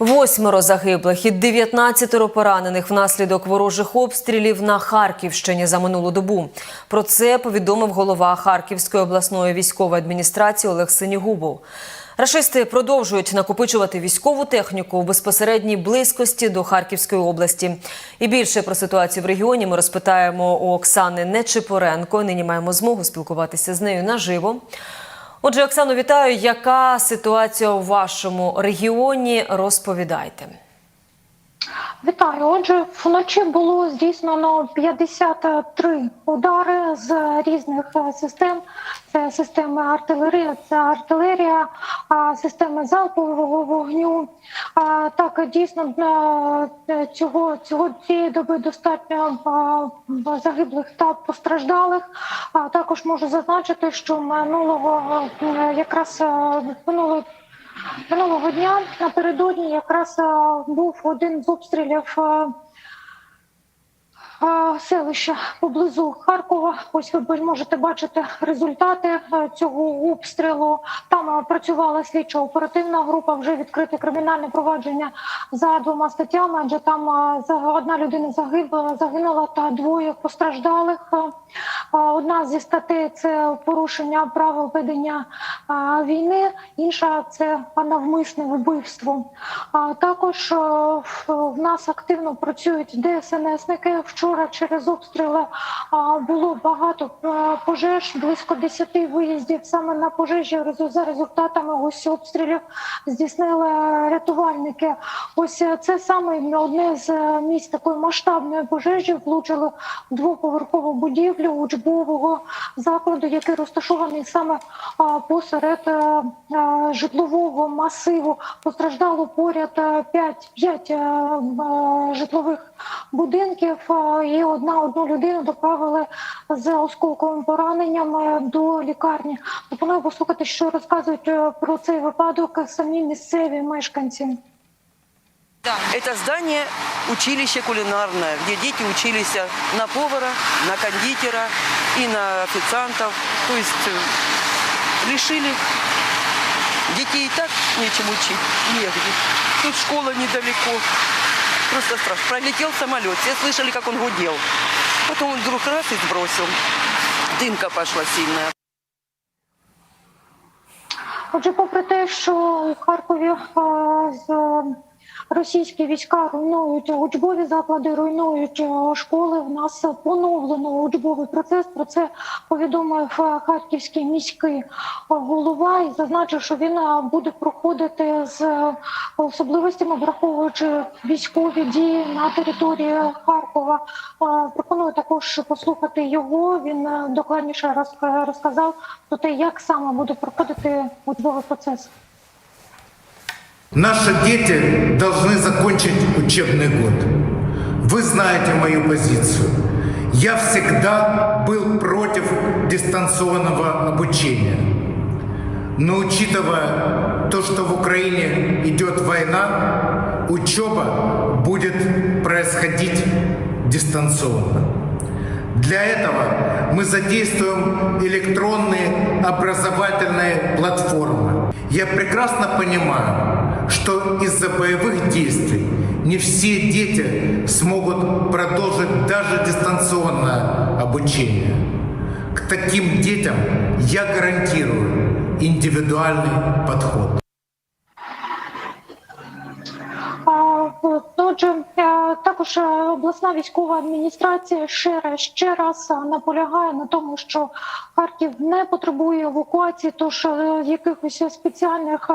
Восьмеро загиблих і 19 поранених внаслідок ворожих обстрілів на Харківщині за минулу добу. Про це повідомив голова Харківської обласної військової адміністрації Олег Синігубов. Рашисти продовжують накопичувати військову техніку у безпосередній близькості до Харківської області. І більше про ситуацію в регіоні ми розпитаємо у Оксани Нечипоренко. Нині маємо змогу спілкуватися з нею наживо. Отже, Оксано, вітаю. Яка ситуація у вашому регіоні? Розповідайте. Вітаю. Отже, вночі було здійснено 53 удари з різних е, систем. Це системи артилерії, це артилерія, системи залпового вогню. Так, дійсно е, цього цього цієї доби достатньо загиблих та постраждалих. А також можу зазначити, що минулого е, якраз е, минулого дня напередодні якраз е, був один з обстрілів е, е, селища поблизу Харкова. Ось ви можете бачити результати цього обстрілу. Там працювала слідча оперативна група. Вже відкрите кримінальне провадження за двома статтями. Адже там одна людина загинула та двоє постраждалих. Одна зі статей це порушення правил ведення війни, інша це навмисне вбивство. А також е, в- нас активно працюють ДСНСники. Вчора через обстріли було багато е, пожеж, близько 10 виїздів саме на пожежі. За результатами ось обстрілів здійснили рятувальники. Ось е, це саме одне з місць такої масштабної пожежі. Влучили в двоповерхову будівлю учбового закладу, який розташований саме посеред е, е, житлового масиву. Постраждало поряд 5, 5 житлових будинків, е, і одна одну людину доправили з осколковим пораненням е, до лікарні. Пропоную послухати, що розказують е, про цей випадок самі місцеві мешканці. Это здание училище кулинарное, где дети учились на повара, на кондитера и на официантов. То есть э, лишили детей и так нечем учить, негде. Тут школа недалеко. Просто страшно. Пролетел самолет, все слышали, как он гудел. Потом он вдруг раз и сбросил. Дымка пошла сильная. Отже, попри те, що у Харкові з російські війська руйнують учбові заклади, руйнують е, школи. В нас поновлено учбовий процес. Про це повідомив е, харківський міський голова і зазначив, що він е, буде проходити з особливостями, враховуючи військові дії на території Харкова. Пропоную також послухати його. Він докладніше роз- розказав про те, як саме буде проходити учбовий процес. Наши дети должны закончить учебный год. Вы знаете мою позицию. Я всегда был против дистанционного обучения. Но учитывая то, что в Украине идет война, учеба будет происходить дистанционно. Для этого мы задействуем электронные образовательные платформы. Я прекрасно понимаю, что из-за боевых действий не все дети смогут продолжить даже дистанционное обучение. К таким детям я гарантирую индивидуальный подход. А, от, Отже, е, також е, обласна військова адміністрація ще раз ще раз е, наполягає на тому, що Харків не потребує евакуації, тож е, якихось спеціальних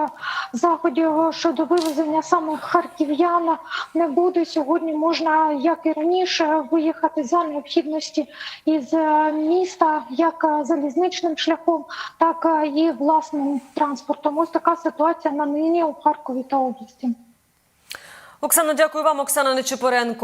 заходів щодо вивезення саме харків'ян не буде. Сьогодні можна, як і раніше, виїхати за необхідності із міста, як залізничним шляхом, так і власним транспортом. Ось така ситуація на нині у Харкові та області. Оксано, дякую вам, Оксана Нечипоренко.